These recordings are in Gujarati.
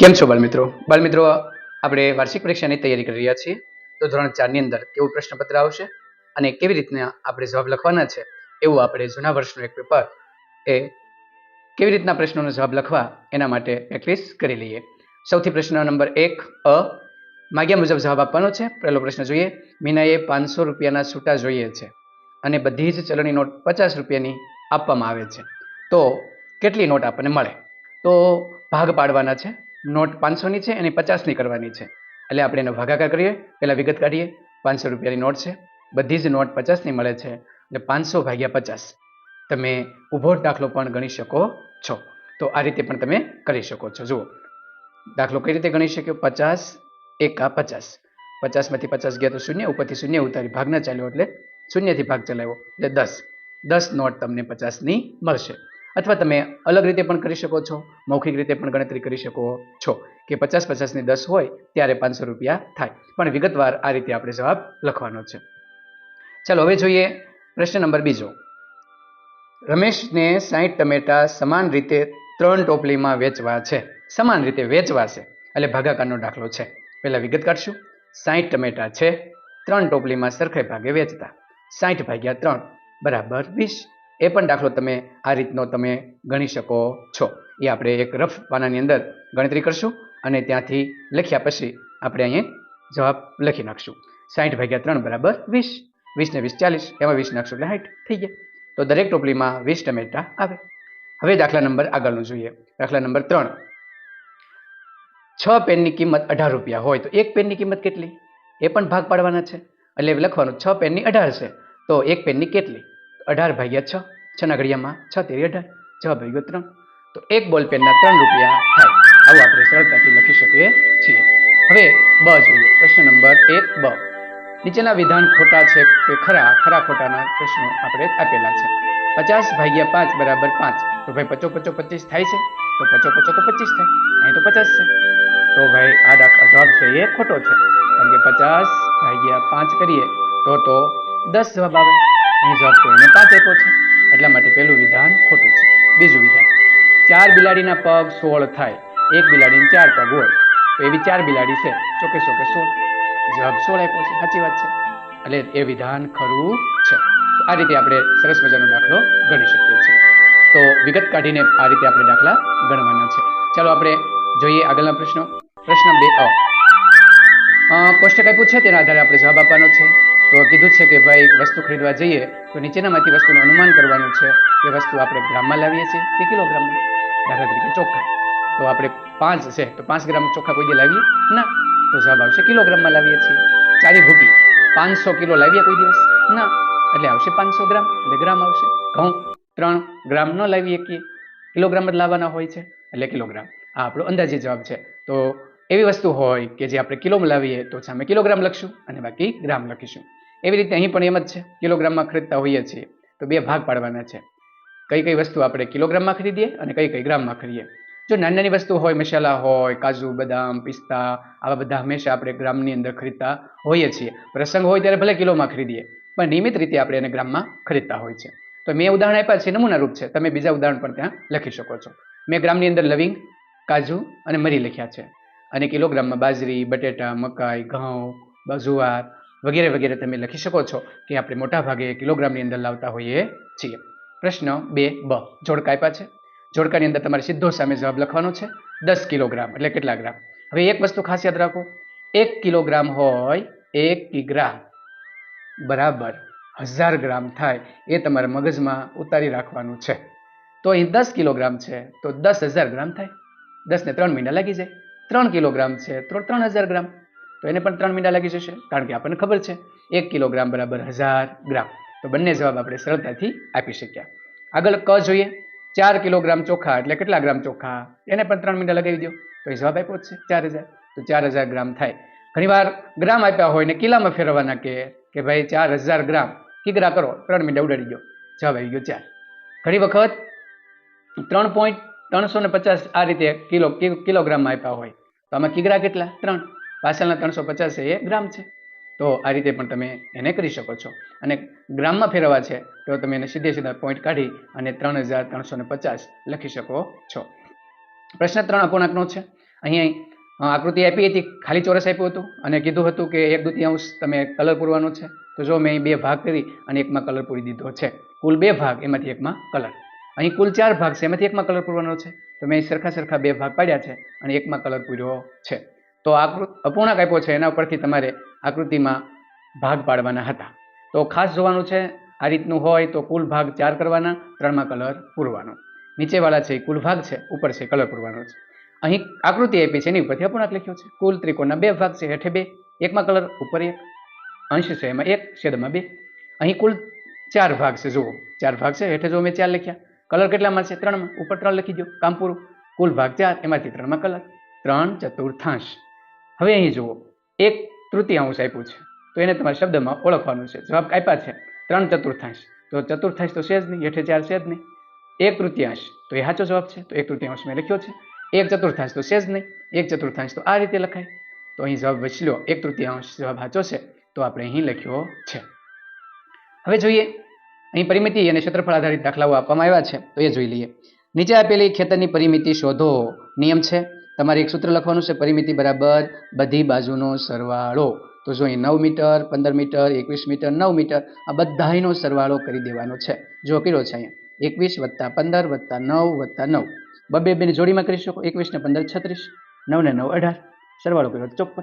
કેમ છો બાળમિત્રો બાળમિત્રો આપણે વાર્ષિક પરીક્ષાની તૈયારી કરી રહ્યા છીએ. તો ધોરણ ચારની અંદર કેવું પ્રશ્નપત્ર આવશે અને કેવી રીતના આપણે જવાબ લખવાના છે એવું આપણે જૂના વર્ષનું એક પેપર એ કેવી રીતના પ્રશ્નોનો જવાબ લખવા એના માટે પ્રેક્ટિસ કરી લઈએ. સૌથી પ્રશ્ન નંબર એક, અ, માગ્યા મુજબ જવાબ આપવાનો છે. પહેલો પ્રશ્ન જોઈએ, મીનાએ પાંચસો રૂપિયાના છૂટા જોઈએ છે અને બધી જ ચલણી નોટ પચાસ રૂપિયાની આપવામાં આવે છે. તો કેટલી નોટ આપણને મળે? તો ભાગ પાડવાના છે. નોટ પાંચસોની છે એની પચાસની કરવાની છે. એટલે આપણે એનો ભાગાકાર કરીએ. પહેલાં વિગત કાઢીએ. પાંચસો રૂપિયાની નોટ છે. બધી જ નોટ પચાસની મળે છે. એટલે પાંચસો ભાગ્યા પચાસ. તમે ઊભો દાખલો પણ ગણી શકો છો. તો આ રીતે પણ તમે કરી શકો છો. જુઓ. દાખલો કઈ રીતે ગણી શક્યો? પચાસ એકા પચાસ. પચાસમાંથી પચાસ ગયા તો શૂન્ય, ઉપરથી શૂન્ય ઉતારી. ભાગ ના ચાલ્યો એટલે શૂન્યથી ભાગ ચલાવ્યો. એટલે દસ. દસ નોટ તમને પચાસની મળશે. અથવા તમે અલગ રીતે પણ કરી શકો છો, મૌખિક રીતે પણ ગણતરી કરી શકો છો કે પચાસ પચાસની દસ હોય ત્યારે પાંચસો રૂપિયા થાય. પણ વિગતવાર આ રીતે આપણે જવાબ લખવાનો છે. ચાલો હવે જોઈએ પ્રશ્ન નંબર બીજો. રમેશને સાઠ ટમેટા સમાન રીતે ત્રણ ટોપલીમાં વેચવા છે. સમાન રીતે વેચવા છે એટલે ભાગાકારનો દાખલો છે. પહેલાં વિગત કાઢશું. સાઠ ટમેટા છે, ત્રણ ટોપલીમાં સરખે ભાગે વેચતા. સાઠ ભાગ્યા ત્રણ, બરાબર વીસ. એ પણ દાખલો તમે આ રીતનો તમે ગણી શકો છો. એ આપણે એક રફ પાનાની અંદર ગણતરી કરશું અને ત્યાંથી લખ્યા પછી આપણે અહીંયા જવાબ લખી નાખશું. સાઠ ભાગ્યા ત્રણ બરાબર વીસ. વીસને વીસ ચાલીસ. એમાં વીસ નાખશું એટલે સાઠ થઈ ગયા. તો દરેક ટોપલીમાં વીસ ટમેટા આવે. હવે દાખલા નંબર આગળનું જોઈએ. દાખલા નંબર ત્રણ. છ પેનની કિંમત અઢાર રૂપિયા હોય તો એક પેનની કિંમત કેટલી? એ પણ ભાગ પાડવાના છે. એટલે લખવાનું છ પેનની અઢાર છે. તો એક પેનની કેટલી? અઢાર ભાગ્યા છ છના ઘડિયામાં છ તેરી અઢાર છ ભાગ્યો ગયો ત્રણ. તો એક બોલ પેનના ત્રણ રૂપિયા થાય. આવું આપણે સરળતાથી લખી શકીએ છીએ. હવે બ જોઈએ. પ્રશ્ન નંબર એક, બ. નીચેના વિધાન ખોટા છે કે ખરા? ખરા ખોટાના પ્રશ્નો આપણે આપેલા છે. પચાસ ભાગ્યા પાંચ બરાબર પાંચ. તો ભાઈ પચો પચો પચીસ થાય છે? તો પચો પચો તો પચીસ થાય. અહીં તો પચાસ છે. તો ભાઈ આ દાખલા જવાબ છે એ ખોટો છે. કારણ કે પચાસ ભાગ્યા પાંચ કરીએ તો તો દસ જવાબ આવે. અહીં જવાબ કોઈને પાંચ આપ્યો છે. એટલા માટે પહેલું વિધાન ખોટું છે. બીજું વિધાન, ચાર બિલાડીના પગ સોળ થાય. એક બિલાડીને ચાર પગ હોય. તો એવી ચાર બિલાડી છે. ચોકે ચોકે સોળ. જવાબ સોળ આપ્યો છે. સાચી વાત છે. એટલે એ વિધાન ખરું છે. તો આ રીતે આપણે સરસ મજાનો દાખલો ગણી શકીએ છીએ. તો વિગત કાઢીને આ રીતે આપણે દાખલા ગણવાના છે. ચાલો આપણે જોઈએ આગળના પ્રશ્નો. પ્રશ્ન બે અ, કોષ્ટક આપ્યું છે. તેના આધારે આપણે જવાબ આપવાનો છે. તો કીધું છે કે ભાઈ, વસ્તુ ખરીદવા જઈએ તો નીચેનામાંથી વસ્તુનું અનુમાન કરવાનું છે કે વસ્તુ આપણે ગ્રામમાં લાવીએ છીએ કે કિલોગ્રામમાં? દાખલા તરીકે ચોખા. તો આપણે પાંચ છે, તો પાંચ ગ્રામ ચોખા કોઈ લાવીએ? ના. તો જવાબ આવશે કિલોગ્રામમાં લાવીએ છીએ. ચારી ભૂકી. પાંચસો કિલો લાવીએ કોઈ દિવસ? ના. એટલે આવશે પાંચસો ગ્રામ, એટલે ગ્રામ આવશે. ઘઉં ત્રણ ગ્રામ ન લાવી શકીએ કિલોગ્રામ જ લાવવાના હોય છે. એટલે કિલોગ્રામ. આ આપણો અંદાજે જવાબ છે. તો એવી વસ્તુ હોય કે જે આપણે કિલોમાં લાવીએ તો સામે કિલોગ્રામ લખશું અને બાકી ગ્રામ લખીશું. એવી રીતે અહીં પણ એમ જ છે. કિલોગ્રામમાં ખરીદતા હોઈએ છીએ તો બે ભાગ પાડવાના છે. કઈ કઈ વસ્તુ આપણે કિલોગ્રામમાં ખરીદીએ અને કઈ કઈ ગ્રામમાં ખરીદીએ. જો નાની નાની વસ્તુ હોય, મસાલા હોય, કાજુ, બદામ, પિસ્તા, આવા બધા હંમેશા આપણે ગ્રામની અંદર ખરીદતા હોઈએ છીએ. પ્રસંગ હોય ત્યારે ભલે કિલોમાં ખરીદીએ, પણ નિયમિત રીતે આપણે એને ગ્રામમાં ખરીદતા હોય છે. તો મેં ઉદાહરણ આપ્યા છે નમૂના રૂપ છે. તમે બીજા ઉદાહરણ પણ ત્યાં લખી શકો છો. મેં ગ્રામની અંદર લવિંગ, કાજુ અને મરી લખ્યા છે. અને કિલોગ્રામમાં બાજરી, બટેટા, મકાઈ, ઘઉં, જુવાર વગેરે વગેરે તમે લખી શકો છો કે આપણે મોટા ભાગે કિલોગ્રામની અંદર લાવતા હોઈએ છીએ. પ્રશ્ન બે, બ. જોડકા આપ્યા છે. જોડકાની અંદર તમારે સીધો સામે જવાબ લખવાનો છે. દસ કિલોગ્રામ એટલે કેટલા ગ્રામ? હવે એક વસ્તુ ખાસ યાદ રાખો. એક કિલોગ્રામ હોય એક કિગ્રામ બરાબર. હજાર ગ્રામ થાય એ તમારે મગજમાં ઉતારી રાખવાનું છે. તો અહીં દસ કિલોગ્રામ છે, તો દસ હજાર ગ્રામ થાય. દસ ને ત્રણ મહિના લાગી જાય. ત્રણ કિલોગ્રામ છે. તો ત્રણ હજાર ગ્રામ. તો એને પણ ત્રણ મીંડા લાગી જશે. કારણ કે આપણને ખબર છે, એક કિલોગ્રામ બરાબર હજાર ગ્રામ. તો બંને જવાબ આપણે સરળતાથી આપી શક્યા. આગળ ક જોઈએ. ચાર કિલોગ્રામ ચોખા એટલે કેટલા ગ્રામ ચોખા? એને પણ ત્રણ મીંડા લગાવી દો. તો એ જવાબ આપ્યો જ છે, ચાર હજાર. તો ચાર હજાર ગ્રામ થાય. ઘણીવાર ગ્રામ આપ્યા હોય ને કિલ્લામાં ફેરવવાના કે કે ભાઈ ચાર હજાર ગ્રામ. કિગરા કરો, ત્રણ મિનિટ ઉડાડી ગયો જવાબ આવી ગયો ચાર. ઘણી વખત ત્રણ પોઈન્ટ ત્રણસો ને પચાસ આ રીતે કિલો કિલોગ્રામમાં આપ્યા હોય. તો આમાં કિગ્રા કેટલા? ત્રણ. પાછળના ત્રણસો પચાસ એ ગ્રામ છે. તો આ રીતે પણ તમે એને કરી શકો છો. અને ગ્રામમાં ફેરવવા છે, તો તમે એને સીધે સીધા પોઈન્ટ કાઢી અને ત્રણ હજાર ત્રણસો ને પચાસ લખી શકો છો. પ્રશ્ન ત્રણ અપૂર્ણાંકનો છે. અહીંયા આકૃતિ આપી હતી, ખાલી ચોરસ આપ્યું હતું અને કીધું હતું કે એક દુતિયાંશ તમે કલર પૂરવાનો છે. તો જો મેં બે ભાગ કરી અને એકમાં કલર પૂરી દીધો છે. કુલ બે ભાગ, એમાંથી એકમાં કલર અહીં કુલ ચાર ભાગ છે. એમાંથી એકમાં કલર પૂરવાનો છે. તો મેં સરખા સરખા બે ભાગ પાડ્યા છે અને એકમાં કલર પૂર્યો છે. તો આકૃતિ અપૂર્ણાંક આપ્યો છે. એના ઉપરથી તમારે આકૃતિમાં ભાગ પાડવાના હતા. તો ખાસ જોવાનું છે, આ રીતનું હોય તો કુલ ભાગ ચાર કરવાના, ત્રણમાં કલર પૂરવાનો. નીચેવાળા છે એ કુલ ભાગ છે, ઉપર છે કલર પૂરવાનો છે. અહીં આકૃતિ આપી છે એની ઉપરથી અપૂર્ણાંક લખ્યો છે. કુલ ત્રિકોણના બે ભાગ છે, હેઠે બે. એકમાં કલર ઉપર એક. અંશ છે એમાં એક, છેદમાં બે. અહીં કુલ ચાર ભાગ છે. જુઓ, ચાર ભાગ છે. હેઠે જો મેં ચાર લખ્યા. કલર કેટલામાં છે ત્રણમાં. ઉપર ત્રણ લખી દો કામ પૂરું. કુલ ભાગ ચાર, એમાંથી ત્રણમાં કલર ત્રણ ચતુર્થાંશ. હવે અહીં જુઓ. એક તૃતીયાંશ આપ્યું છે. તો એને તમારે શબ્દમાં ઓળખવાનું છે. જવાબ આપ્યા છે. ત્રણ ચતુર્થાંશ. તો ચતુર્થાંશ તો છે જ નહીં. હેઠે ચાર છે જ નહીં. એક તૃતીયાંશ. તો એ સાચો જવાબ છે. તો એક તૃતીયાંશ મેં લખ્યો છે. એક ચતુર્થાંશ તો છે જ નહીં. એક ચતુર્થાંશ તો આ રીતે લખાય. તો અહીં જવાબ વચલ્યો. એક તૃતીયાંશ જવાબ સાચો છે. તો આપણે અહીં લખ્યો છે. હવે જોઈએ. અહીં પરિમિતિ અને ક્ષેત્રફળ આધારિત દાખલાઓ આપવામાં આવ્યા છે, તો એ જોઈ લઈએ. નીચે આપેલી ખેતરની પરિમિતિ શોધો. નિયમ છે, તમારે એક સૂત્ર લખવાનું છે, પરિમિતિ બરાબર બધી બાજુનો સરવાળો. તો જો અહીં નવ મીટર, પંદર મીટર, એકવીસ મીટર, નવ મીટર, આ બધાનો સરવાળો કરી દેવાનો છે. જો કર્યો છે અહીંયા, એકવીસ વત્તા પંદર વત્તા નવ વત્તા નવ. બબે બેની જોડીમાં કરી શકો, એકવીસ ને પંદર છત્રીસ, નવ ને નવ અઢાર. સરવાળો કર્યો ચોપન.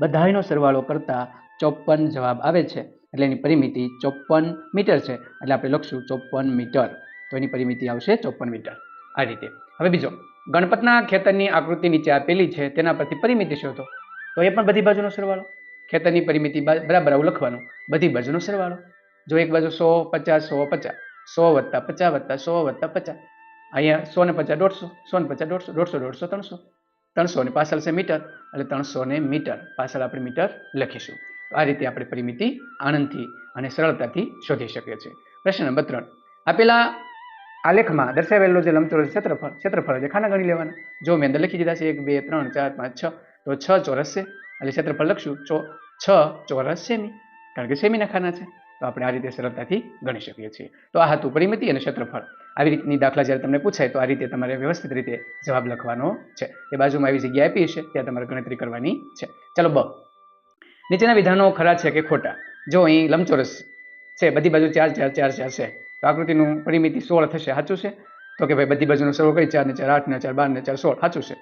બધાયનો સરવાળો કરતાં ચોપ્પન જવાબ આવે છે. એટલે એની પરિમિતિ ચોપન મીટર છે. એટલે આપણે લખશું ચોપન મીટર. તો એની પરિમિતિ આવશે ચોપન મીટર. આ રીતે. હવે બીજો. ગણપતના ખેતરની આકૃતિ નીચે આપેલી છે. તેના પરથી પરિમિતિ શોધો. તો એ પણ બધી બાજુનો સરવાળો. ખેતરની પરિમિતિ બરાબર આવું લખવાનું. બધી બાજુનો સરવાળો. જો એક બાજુ સો પચાસ સો પચાસ, સો વત્તા પચાસ વત્તા સો વત્તા પચાસ. અહીંયા સો ને પચાસ દોઢસો, સો ને પચાસ દોઢસો દોઢસો દોઢસો, ત્રણસો. ત્રણસો ને પાછળ છે મીટર. એટલે ત્રણસો ને મીટર. પાછળ આપણે મીટર લખીશું. આ રીતે આપણે પરિમિતિ આનંદથી અને સરળતાથી શોધી શકીએ છીએ. પ્રશ્ન નંબર ત્રણ. આપેલા આલેખમાં દર્શાવેલું જે લંબચોરસ ક્ષેત્રફળ ક્ષેત્રફળ છે ખાના ગણી લેવાના? જો મેં અંદર લખી દીધા છે, એક, બે, ત્રણ, ચાર, પાંચ, છ, તો છ ચોરસ છે. એટલે ક્ષેત્રફળ લખશું, ચો, છ ચોરસ સેમી કારણ કે સેમીના ખાના છે. તો આપણે આ રીતે સરળતાથી ગણી શકીએ છીએ. તો આ હતું પરિમિતિ અને ક્ષેત્રફળ. આવી રીતની દાખલા જ્યારે તમને પૂછાય, તો આ રીતે તમારે વ્યવસ્થિત રીતે જવાબ લખવાનો છે. એ બાજુમાં આવી જગ્યા આપી હશે, ત્યાં તમારે ગણતરી કરવાની છે. ચલો બ. નીચેના વિધાનો ખરા છે કે ખોટા? જો અહીં લંબચોરસ છે, બધી બાજુ ચાર ચાર ચાર ચાર છે, તો આકૃતિનું પરિમિતિ સોળ થશે, સાચું છે? તો કે ભાઈ બધી બાજુનો સરળ કરી ચાર ને ચાર આઠ ને ચાર બાર ને ચાર, સોળ, સાચું છે?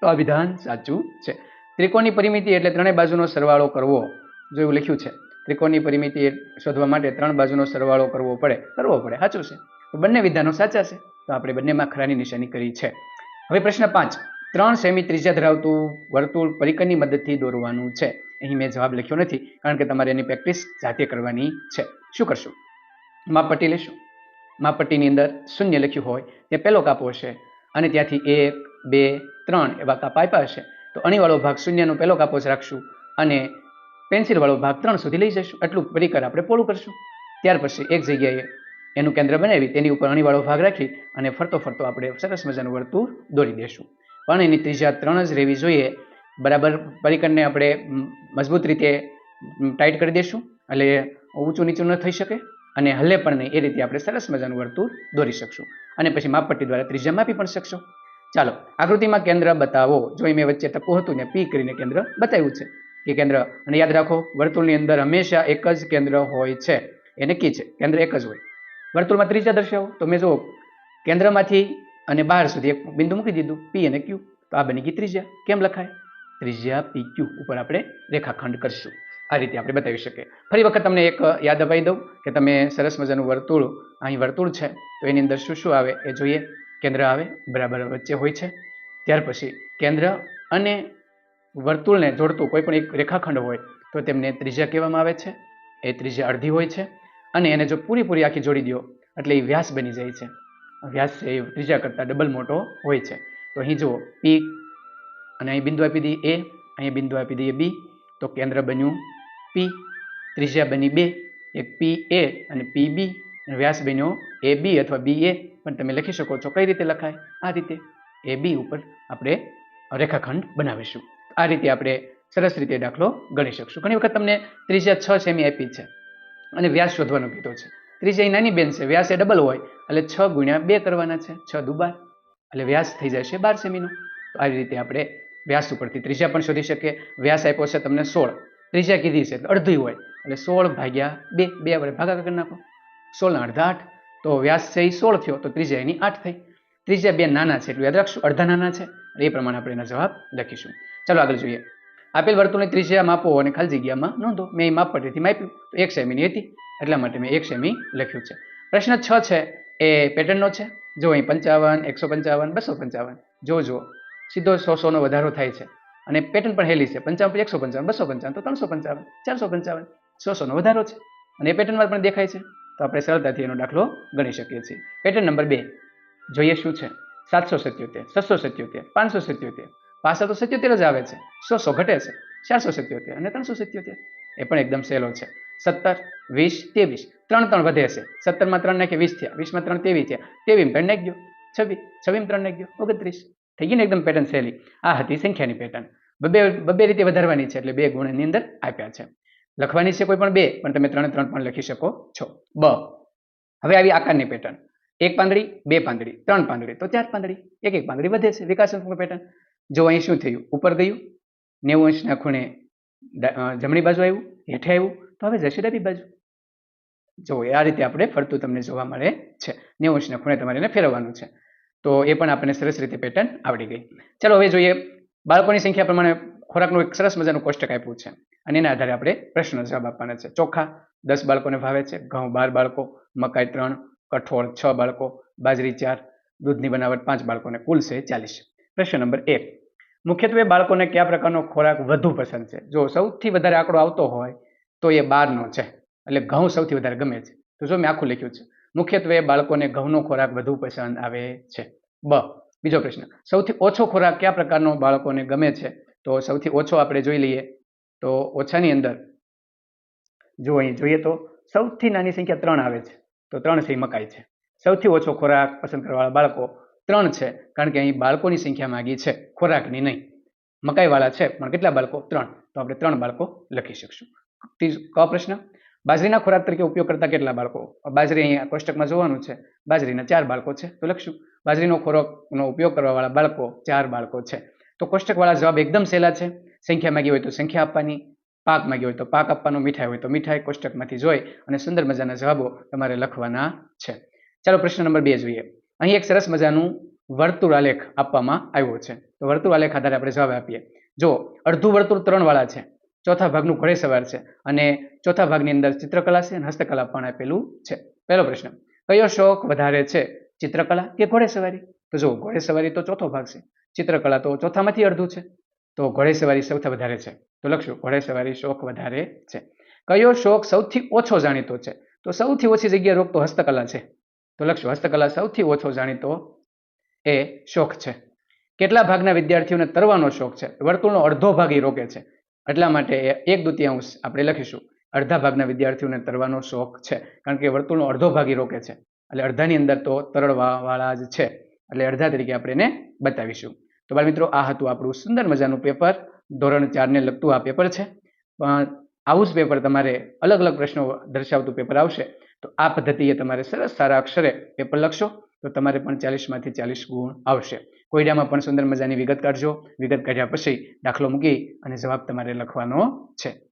તો આ વિધાન સાચું છે. ત્રિકોણની પરિમિતિ એટલે ત્રણેય બાજુનો સરવાળો કરવો, જો એવું લખ્યું છે. ત્રિકોણની પરિમિતિ શોધવા માટે ત્રણ બાજુનો સરવાળો કરવો પડે કરવો પડે, સાચું છે? તો બંને વિધાનો સાચા છે, તો આપણે બંનેમાં ખરાની નિશાની કરી છે. હવે પ્રશ્ન પાંચ. ત્રણ સેમી ત્રિજ્યા ધરાવતું વર્તુળ પરિકરની મદદથી દોરવાનું છે. અહીં મેં જવાબ લખ્યો નથી, કારણ કે તમારે એની પ્રેક્ટિસ જાતે કરવાની છે. શું કરશું? માપપટ્ટી લેશું. માપપટ્ટીની અંદર શૂન્ય લખ્યું હોય, તે પહેલો કાપો હશે અને ત્યાંથી એક, બે, ત્રણ એવા કાપા આપ્યા હશે. તો અણીવાળો ભાગ શૂન્યનો પહેલો કાપો જ રાખશું અને પેન્સિલવાળો ભાગ ત્રણ સુધી લઈ જઈશું એટલું પરિકર આપણે પોળું કરશું. ત્યાર પછી એક જગ્યાએ એનું કેન્દ્ર બનાવી, તેની ઉપર અણીવાળો ભાગ રાખી અને ફરતો ફરતો આપણે સરસ મજાનું વર્તુળ દોરી દઈશું પણ એની ત્રિજ્યા ત્રણ જ રહેવી જોઈએ. બરાબર પરિકરને આપણે મજબૂત રીતે ટાઈટ કરી દઈશું એટલે ઊંચું નીચું ન થઈ શકે અને હલે પણ નહીં, એ રીતે આપણે સરસ મજાનું વર્તુળ દોરી શકશું. અને પછી માપપટ્ટી દ્વારા ત્રિજ્યા માપી પણ શકશો. ચાલો, આકૃતિમાં કેન્દ્ર બતાવો. જો મેં વચ્ચે ટપું હતું ને, પી કરીને કેન્દ્ર બતાવ્યું છે. કે કેન્દ્ર, અને યાદ રાખો, વર્તુળની અંદર હંમેશા એક જ કેન્દ્ર હોય છે. એ નક્કી છે, કેન્દ્ર એક જ હોય. વર્તુળમાં ત્રિજ્યા દર્શાવો. તો મેં જુઓ, કેન્દ્રમાંથી અને બહાર સુધી એક બિંદુ મૂકી દીધું, પી અને ક્યુ. તો આ બની ગઈ ત્રિજ્યા. કેમ લખાય? ત્રિજ્યા પી ક્યુ ઉપર આપણે રેખાખંડ કરશું. આ રીતે આપણે બતાવી શકીએ. ફરી વખત તમને એક યાદ અપાવી દઉં કે તમે સરસ મજાનું વર્તુળ, અહીં વર્તુળ છે, તો એની અંદર શું શું આવે એ જોઈએ. કેન્દ્ર આવે, બરાબર વચ્ચે હોય છે. ત્યાર પછી કેન્દ્ર અને વર્તુળને જોડતું કોઈ પણ એક રેખાખંડ હોય, તો તેમને ત્રિજ્યા કહેવામાં આવે છે. એ ત્રિજ્યા અડધી હોય છે અને એને જો પૂરીપૂરી આખી જોડી દો, એટલે એ વ્યાસ બની જાય છે. વ્યાસ એ ત્રીજા કરતાં ડબલ મોટો હોય છે. તો અહીં જુઓ પી અને અહીં બિંદુ આપી દઈએ એ અહીં બિંદુ આપી દઈએ બી. તો કેન્દ્ર બન્યું પી ત્રિજ્યા બની બે, એક પી એ અને પી બી વ્યાસ બન્યો એ બી અથવા બી એ પણ તમે લખી શકો છો કઈ રીતે લખાય? આ રીતે એ બી ઉપર આપણે રેખાખંડ બનાવીશું. આ રીતે આપણે સરસ રીતે દાખલો ગણી શકશું. ઘણી વખત તમને ત્રિજ્યા છ સેમી આપી છે. અને વ્યાસ શોધવાનો કીધો છે. ત્રિજ્યા એ નાની બેન છે. વ્યાસ એ ડબલ હોય. એટલે છ ગુણ્યા બે કરવાના છે. છ દુ બાર. એટલે વ્યાસ થઈ જશે બાર સેમીનો. તો આવી રીતે આપણે વ્યાસ ઉપરથી. ત્રિજ્યા પણ શોધી શકીએ. વ્યાસ આપ્યો છે તમને સોળ. ત્રિજ્યા કીધી છે અડધી હોય. એટલે સોળ ભાગ્યા બે. બે વડે ભાગાકાર કરી નાખો. સોળના અડધા આઠ. તો વ્યાસ છે એ સોળ થયો. તો ત્રિજ્યા એની આઠ થઈ. ત્રીજા બે નાના છે એટલું યાદ રાખશું, અડધા નાના છે. એ પ્રમાણે આપણે એના જવાબ લખીશું. ચાલો આગળ જોઈએ. આપેલ વર્તુળની ત્રિજ્યા માપો અને ખાલી જગ્યામાં નોંધો. મેં એ માપ પટ્ટીથી માપ્યું. તો એક સેમીની હતી. એટલા માટે મેં એક સેમી લખ્યું છે. પ્રશ્ન છ છે. એ પેટર્નનો છે. જો અહીં પંચાવન, એકસો પંચાવન, બસો પંચાવન. જો જો. સીધો સો સોનો વધારો થાય છે. અને પેટર્ન પણ હેલી છે. પંચાવન એકસો પંચાવન, બસો પંચાવન, તો ત્રણસો પંચાવન, ચારસો પંચાવન, સો સોનો વધારો છે. અને એ પેટર્નમાં પણ દેખાય છે. તો આપણે સરળતાથી એનો દાખલો ગણી શકીએ છીએ. પેટર્ન નંબર બે. જોઈએ શું છે? સાતસો સત્યોતેર, છસો સત્યોતેર, પાંચસો સત્યોતેર. પાછળ તો સત્યોતેર જ આવે છે. સો સો ઘટે છે. ચારસો સત્યોતેર અને ત્રણસો સત્યોતેર. એ પણ એકદમ સહેલો છે. સત્તર, વીસ, ત્રેવીસ. ત્રણ ત્રણ વધે છે. સત્તરમાં ત્રણ નાખે વીસ થયા. વીસમાં ત્રણ ત્રેવીસ થયા. ત્રેવીસ ત્રણ નાખી ગયો છવ્વીસ. છવ્વીસ ત્રણ નાખી ગયો ઓગણત્રીસ. થઈ ગઈ ને એકદમ પેટર્ન સહેલી. આ હતી સંખ્યાની પેટર્ન બબે બબે રીતે વધારવાની છે એટલે બે ગુણની અંદર આપ્યા છે. લખવાની છે કોઈ પણ બે, પણ તમે ત્રણે ત્રણ પણ લખી શકો છો. બ. હવે આવી આકારની પેટર્ન એક પાંદડી, બે પાંદડી, ત્રણ પાંદડી. તો ચાર પાંદડી. એક એક પાંદડી વધે છે વિકાસાત્મક પેટર્ન જો અહીં શું થયું? ઉપર ગયું. નેવું અંશના ખૂણે જમણી બાજુ આવ્યું, હેઠે આવ્યું. તો હવે જશે ડાબી બાજુ. જો આ રીતે આપણે ફરતું તમને જોવા મળે છે. નેવું અંશના ખૂણે તમારે એને ફેરવવાનું છે. તો એ પણ આપણને સરસ રીતે પેટર્ન આવડી ગઈ. ચાલો હવે જોઈએ, બાળકોની સંખ્યા પ્રમાણે ખોરાકનું એક સરસ મજાનું કોષ્ટક આપ્યું છે. અને એના આધારે આપણે પ્રશ્નનો જવાબ આપવાના છે. ચોખા દસ બાળકોને ભાવે છે, ઘઉં બાર બાળકો, મકાઈ ત્રણ, કઠોળ છ બાળકો, બાજરી ચાર, દૂધની બનાવટ પાંચ બાળકોને કુલ છે ચાલીસ. પ્રશ્ન નંબર એક. મુખ્યત્વે બાળકોને કયા પ્રકારનો ખોરાક વધુ પસંદ છે? જો સૌથી વધારે આંકડો આવતો હોય, તો એ બારનો છે. એટલે ઘઉં સૌથી વધારે ગમે છે. તો જો મેં આખું લખ્યું છે. મુખ્યત્વે બાળકોને ઘઉંનો ખોરાક વધુ પસંદ આવે છે. બ, બીજો પ્રશ્ન. સૌથી ઓછો ખોરાક કયા પ્રકારનો બાળકોને ગમે છે? તો સૌથી ઓછો આપણે જોઈ લઈએ તો ઓછાની અંદર જો અહીં જોઈએ તો સૌથી નાની સંખ્યા ત્રણ આવે છે. તો ત્રણ એ મકાઈ છે. સૌથી ઓછો ખોરાક પસંદ કરવાવાળા બાળકો ત્રણ છે, કારણ કે અહીં બાળકોની સંખ્યા માગી છે, ખોરાકની નહીં. મકાઈવાળા છે, પણ કેટલા બાળકો? ત્રણ. તો આપણે ત્રણ બાળકો લખી શકશું. ક પ્રશ્ન? બાજરીના ખોરાક તરીકે ઉપયોગ કરતા કેટલા બાળકો? બાજરી અહીંયા કોષ્ટકમાં જોવાનું છે. બાજરીના ચાર બાળકો છે. તો લખશું. બાજરીનો ખોરાકનો ઉપયોગ કરવાવાળા બાળકો ચાર બાળકો છે. તો કોષ્ટકવાળા જવાબ એકદમ સહેલા છે. સંખ્યા માંગી હોય તો સંખ્યા આપવાની, પાક માગી હોય તો પાક આપવાનો, મીઠાઈ હોય તો મીઠાઈ કોષ્ટકમાંથી જોઈ અને સુંદર મજાના જવાબો તમારે લખવાના છે. ચાલો પ્રશ્ન નંબર બે જોઈએ. અહીં એક સરસ મજાનું વર્તુળાલેખ આપવામાં આવ્યો છે. તો વર્તુળાલેખ આધારે આપણે જવાબ આપીએ. જો અડધું વર્તુળ ત્રણ વાળા છે. ચોથા ભાગનું ઘોડેસવાર છે. અને ચોથા ભાગની અંદર ચિત્રકલા છે અને હસ્તકલા પણ આપેલું છે. પહેલો પ્રશ્ન, કયો શોખ વધારે છે, ચિત્રકલા કે ઘોડેસવારી તો જો ઘોડેસવારી તો ચોથો ભાગ છે. ચિત્રકલા તો ચોથામાંથી અડધું છે. તો ઘોડેસવારી સૌથી વધારે છે. તો લખશું ઘોડેસવારી શોખ વધારે છે. કયો શોખ સૌથી ઓછો જાણીતો છે? તો સૌથી ઓછી જગ્યા રોકતો હસ્તકલા છે. તો લખશું, હસ્તકલા સૌથી ઓછો જાણીતો એ શોખ છે. કેટલા ભાગના વિદ્યાર્થીઓને તરવાનો શોખ છે? વર્તુળનો અડધો ભાગ એ રોકે છે. એટલા માટે એક દ્વિતીયાંશ આપણે લખીશું. અડધા ભાગના વિદ્યાર્થીઓને તરવાનો શોખ છે. કારણ કે વર્તુળનો અડધો ભાગ એ રોકે છે. એટલે અડધાની અંદર તો તરળવાવાળા જ છે. એટલે અડધા તરીકે આપણે એને બતાવીશું. તો બાળ મિત્રો, આ હતું આપણું સુંદર મજાનું પેપર. ધોરણ ચારને લગતું આ પેપર છે. પણ આવું જ પેપર તમારે અલગ અલગ પ્રશ્નો દર્શાવતું પેપર આવશે. તો આ પદ્ધતિએ તમારે સરસ સારા અક્ષરે પેપર લખશો. તો તમારે પણ ચાલીસમાંથી ચાલીસ ગુણ આવશે. કોયડામાં પણ સુંદર મજાની વિગત કાઢજો. વિગત કાઢ્યા પછી દાખલો મૂકી અને જવાબ તમારે લખવાનો છે.